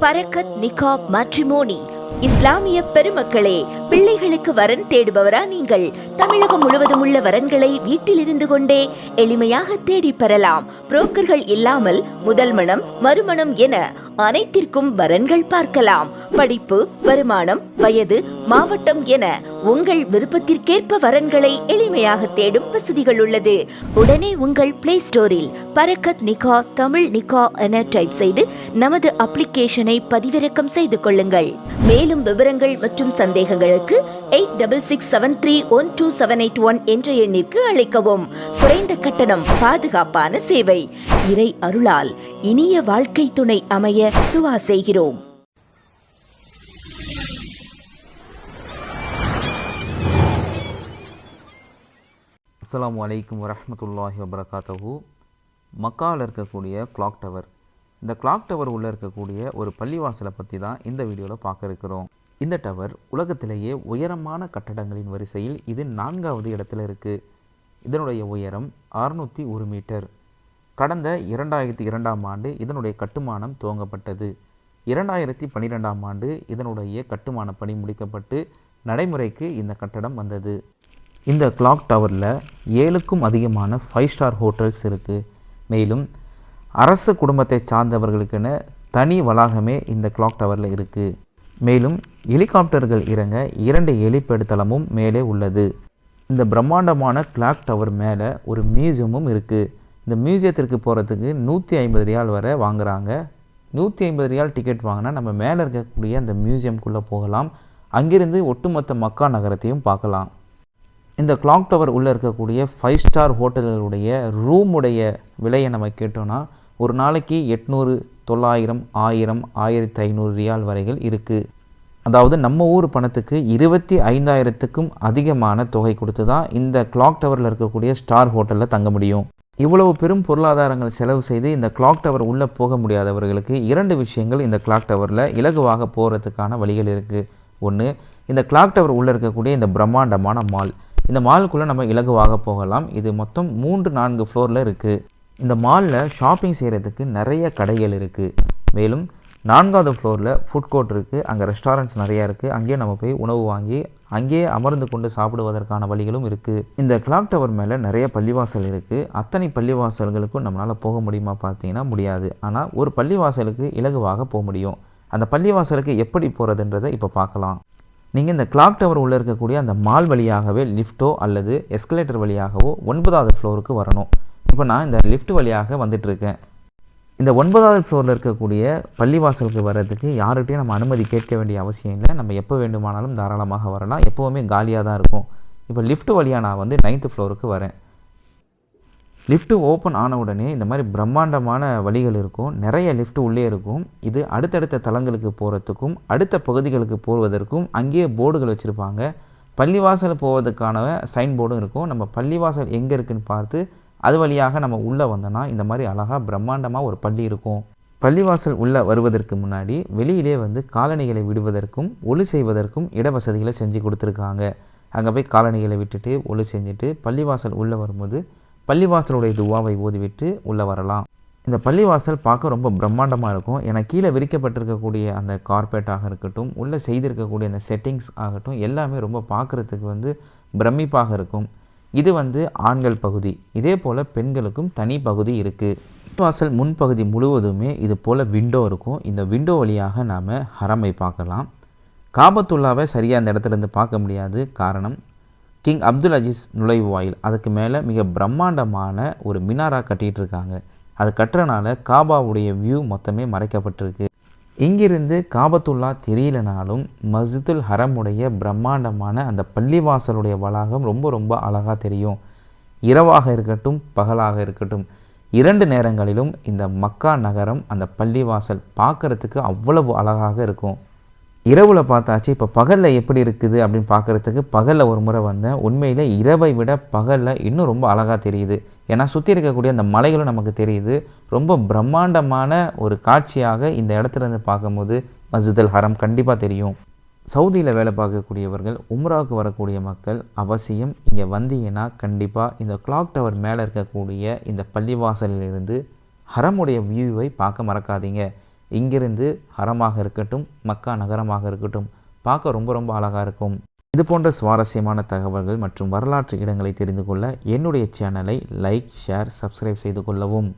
பரக்கத் நிகாப் matrimony இஸ்லாமிய பெருமக்களே பிள்ளைகளுக்கு வரன் தேடுபவரா நீங்கள். தமிழகம் முழுவதும் உள்ள வரன்களை வீட்டில் இருந்து கொண்டே எளிமையாக தேடி பெறலாம். புரோக்கர்கள் இல்லாமல் முதல் மனம் மறுமணம் என அனைத்திற்கும் வரன்கள் பார்க்கலாம். படிப்பு வருமானம் வயது மாவட்டம் என உங்கள் விருப்பத்திற்கேற்ப வரன்களை எளிமையாக தேடும் வசதிகள் உள்ளது. உடனே உங்கள் பிளே ஸ்டோரில் பரக்கத் நிகா தமிழ் நிகா என டைப் செய்து நமது அப்ளிகேஷனை பதிவிறக்கம் செய்து கொள்ளுங்கள். மேலும் விவரங்கள் மற்றும் சந்தேகங்களுக்கு eight double six seven three one two seven eight one என்ற எண்ணிற்கு அழைக்கவும். குறைந்த கட்டணம் பாதுகாப்பான சேவை. இறை அருளால் இனிய வாழ்க்கை துணை அமைய துவா செய்கிறோம். அஸ்லாம் அலைக்கும் வரமத்துல்லாஹி வபரகாத்தஹு. மக்காவில் இருக்கக்கூடிய கிளாக் டவர் இந்த கிளாக் டவர் உள்ளே இருக்கக்கூடிய ஒரு பள்ளிவாசலை பற்றி தான் இந்த வீடியோவில் பார்க்க இருக்கிறோம். இந்த டவர் உலகத்திலேயே உயரமான கட்டடங்களின் வரிசையில் இது நான்காவது இடத்துல இருக்குது இதனுடைய உயரம் அறுநூற்றி ஒரு மீட்டர். கடந்த இரண்டாயிரத்தி இரண்டாம் ஆண்டு இதனுடைய கட்டுமானம் துவங்கப்பட்டது. இரண்டாயிரத்தி பன்னிரெண்டாம் ஆண்டு இதனுடைய கட்டுமான பணி முடிக்கப்பட்டு நடைமுறைக்கு இந்த கட்டடம் வந்தது. இந்த கிளாக் டவரில் ஏழுக்கும் அதிகமான ஃபைவ் ஸ்டார் ஹோட்டல்ஸ் இருக்குது மேலும் அரசு குடும்பத்தை சார்ந்தவர்களுக்கென தனி வளாகமே இந்த கிளாக் டவரில் இருக்குது மேலும் ஹெலிகாப்டர்கள் இறங்க இரண்டு ஹெலிபேடு மேலே உள்ளது. இந்த பிரம்மாண்டமான கிளாக் டவர் மேலே ஒரு மியூசியமும் இருக்குது இந்த மியூசியத்திற்கு போகிறதுக்கு நூற்றி ஐம்பது ரியால் வரை வாங்குறாங்க. நூற்றி ஐம்பது ரியால் டிக்கெட் வாங்கினா நம்ம மேலே இருக்கக்கூடிய அந்த மியூசியம்குள்ளே போகலாம். அங்கிருந்து ஒட்டுமொத்த மக்கா நகரத்தையும் பார்க்கலாம். இந்த கிளாக் டவர் உள்ளே இருக்கக்கூடிய ஃபைவ் ஸ்டார் ஹோட்டல்களுடைய ரூமுடைய விலையை நம்ம கேட்டோன்னா ஒரு நாளைக்கு எட்நூறு தொள்ளாயிரம் ஆயிரம் ஆயிரத்தி ஐநூறு ரியால் வரைகள் இருக்குது அதாவது நம்ம ஊர் பணத்துக்கு இருபத்தி ஐந்தாயிரத்துக்கும் அதிகமான தொகை கொடுத்து தான் இந்த கிளாக் டவரில் இருக்கக்கூடிய ஸ்டார் ஹோட்டலில் தங்க முடியும். இவ்வளவு பெரும் பொருளாதாரங்கள் செலவு செய்து இந்த கிளாக் டவர் உள்ளே போக முடியாதவர்களுக்கு இரண்டு விஷயங்கள் இந்த கிளாக் டவரில் இலகுவாக போகிறதுக்கான வழிகள் இருக்குது ஒன்று இந்த கிளாக் டவர் உள்ளே இருக்கக்கூடிய இந்த பிரம்மாண்டமான மால் இந்த மாலுக்குள்ளே நம்ம இலகுவாக போகலாம். இது மொத்தம் மூன்று நான்கு ஃப்ளோரில் இருக்குது இந்த மாலில் ஷாப்பிங் செய்கிறதுக்கு நிறைய கடைகள் இருக்குது மேலும் நான்காவது ஃப்ளோரில் ஃபுட் கோர்ட் இருக்குது அங்கே ரெஸ்டாரண்ட்ஸ் நிறையா இருக்குது அங்கேயே நம்ம போய் உணவு வாங்கி அங்கேயே அமர்ந்து கொண்டு சாப்பிடுவதற்கான வழிகளும் இருக்குது இந்த கிளாக் டவர் மேலே நிறைய பள்ளிவாசல் இருக்குது அத்தனை பள்ளிவாசல்களுக்கும் நம்மளால் போக முடியுமா பார்த்தீங்கன்னா முடியாது. ஆனால் ஒரு பள்ளிவாசலுக்கு இலகுவாக போக முடியும். அந்த பள்ளிவாசலுக்கு எப்படி போகிறதுன்றதை இப்போ பார்க்கலாம். நீங்கள் இந்த கிளாக் டவர் உள்ளே இருக்கக்கூடிய அந்த மால் வழியாகவே லிஃப்ட்டோ அல்லது எஸ்கலேட்டர் வழியாகவோ ஒன்பதாவது ஃப்ளோருக்கு வரணும். இப்போ நான் இந்த லிஃப்ட் வழியாக வந்துட்டுருக்கேன் இந்த ஒன்பதாவது ஃப்ளோரில் இருக்கக்கூடிய பள்ளிவாசலுக்கு வர்றதுக்கு யார்கிட்டையும் நம்ம அனுமதி கேட்க வேண்டிய அவசியம் இல்லை. நம்ம எப்போ வேண்டுமானாலும் தாராளமாக வரலாம். எப்போவுமே காலியாக தான் இருக்கும். இப்போ லிஃப்ட் வழியாக நான் வந்து நைன்த்து ஃப்ளோருக்கு வரேன். லிஃப்ட்டு ஓப்பன் ஆன உடனே இந்த மாதிரி பிரம்மாண்டமான வழிகள் இருக்கும். நிறைய லிஃப்ட் உள்ளே இருக்கும். இது அடுத்தடுத்த தளங்களுக்கு போகிறதுக்கும் அடுத்த பகுதிகளுக்கு போவதற்கும் அங்கேயே போர்டுகள் வச்சுருப்பாங்க. பள்ளிவாசல் போவதற்கான சைன் போர்டும் இருக்கும். நம்ம பள்ளிவாசல் எங்கே இருக்குன்னு பார்த்து அது வழியாக நம்ம உள்ளே வந்தோன்னா இந்த மாதிரி அழகாக பிரம்மாண்டமாக ஒரு பள்ளி இருக்கும். பள்ளிவாசல் உள்ளே வருவதற்கு முன்னாடி வெளியிலே வந்து காலணிகளை விடுவதற்கும் ஒளி செய்வதற்கும் இடவசதிகளை செஞ்சு கொடுத்துருக்காங்க. அங்கே போய் காலணிகளை விட்டுட்டு ஒளி செஞ்சுட்டு பள்ளிவாசல் உள்ளே வரும்போது பள்ளிவாசலுடைய துவாவை ஓதிவிட்டு உள்ளே வரலாம். இந்த பள்ளிவாசல் பார்க்க ரொம்ப பிரம்மாண்டமாக இருக்கும். ஏன்னா கீழே விரிக்கப்பட்டிருக்கக்கூடிய அந்த கார்பெட்டாக இருக்கட்டும் உள்ளே செய்திருக்கக்கூடிய அந்த செட்டிங்ஸ் ஆகட்டும் எல்லாமே ரொம்ப பார்க்குறதுக்கு வந்து பிரமிப்பாக இருக்கும். இது வந்து ஆண்கள் பகுதி. இதே போல் பெண்களுக்கும் தனி பகுதி இருக்குது வாசல் முன்பகுதி முழுவதுமே இது போல் விண்டோ இருக்கும். இந்த விண்டோ வழியாக நாம் ஹரமை பார்க்கலாம். காபத்துல்லாவை சரியாக அந்த இடத்துல இருந்து பார்க்க முடியாது. காரணம் கிங் அப்துல் அஜீஸ் நுழைவு வாயில். அதுக்கு மேலே மிக பிரம்மாண்டமான ஒரு மினாரா கட்டிகிட்டு இருக்காங்க. அது கட்டுறனால காபாவுடைய வியூ மொத்தமே மறைக்கப்பட்டிருக்கு. இங்கிருந்து காபத்துல்லா தெரியலனாலும் மஸ்ஜிதுல் ஹரமுடைய பிரம்மாண்டமான அந்த பள்ளிவாசலுடைய வளாகம் ரொம்ப ரொம்ப அழகாக தெரியும். இரவாக இருக்கட்டும் பகலாக இருக்கட்டும். இரண்டு நேரங்களிலும் இந்த மக்கா நகரம் அந்த பள்ளிவாசல் பார்க்குறதுக்கு அவ்வளவு அழகாக இருக்கும். இரவில் பார்த்தாச்சு இப்போ பகலில் எப்படி இருக்குது அப்படின்னு பார்க்குறதுக்கு பகலில் ஒரு முறை வந்தேன். உண்மையில் இரவை விட பகலில் இன்னும் ரொம்ப அழகாக தெரியுது. ஏன்னா சுற்றி இருக்கக்கூடிய அந்த மலைகளும் நமக்கு தெரியுது. ரொம்ப பிரம்மாண்டமான ஒரு காட்சியாக இந்த இடத்துல இருந்து பார்க்கும்போது மஸ்ஜிதல் ஹரம் கண்டிப்பாக தெரியும். சவுதியில் வேலை பார்க்கக்கூடியவர்கள் உம்ராவுக்கு வரக்கூடிய மக்கள் அவசியம் இங்கே வந்தீங்கன்னா கண்டிப்பாக இந்த கிளாக் டவர் மேலே இருக்கக்கூடிய இந்த பள்ளிவாசலிலிருந்து ஹரமுடைய வியூவை பார்க்க மறக்காதீங்க. இங்கிருந்து ஹரமாக இருக்கட்டும் மக்கா நகரமாக இருக்கட்டும் பார்க்க ரொம்ப ரொம்ப அழகாக இருக்கும். இது போன்ற சுவாரஸ்யமான தகவல்கள் மற்றும் வரலாற்று இடங்களை தெரிந்து கொள்ள என்னுடைய சேனலை லைக் ஷேர் சப்ஸ்கிரைப் செய்து கொள்ளவும்.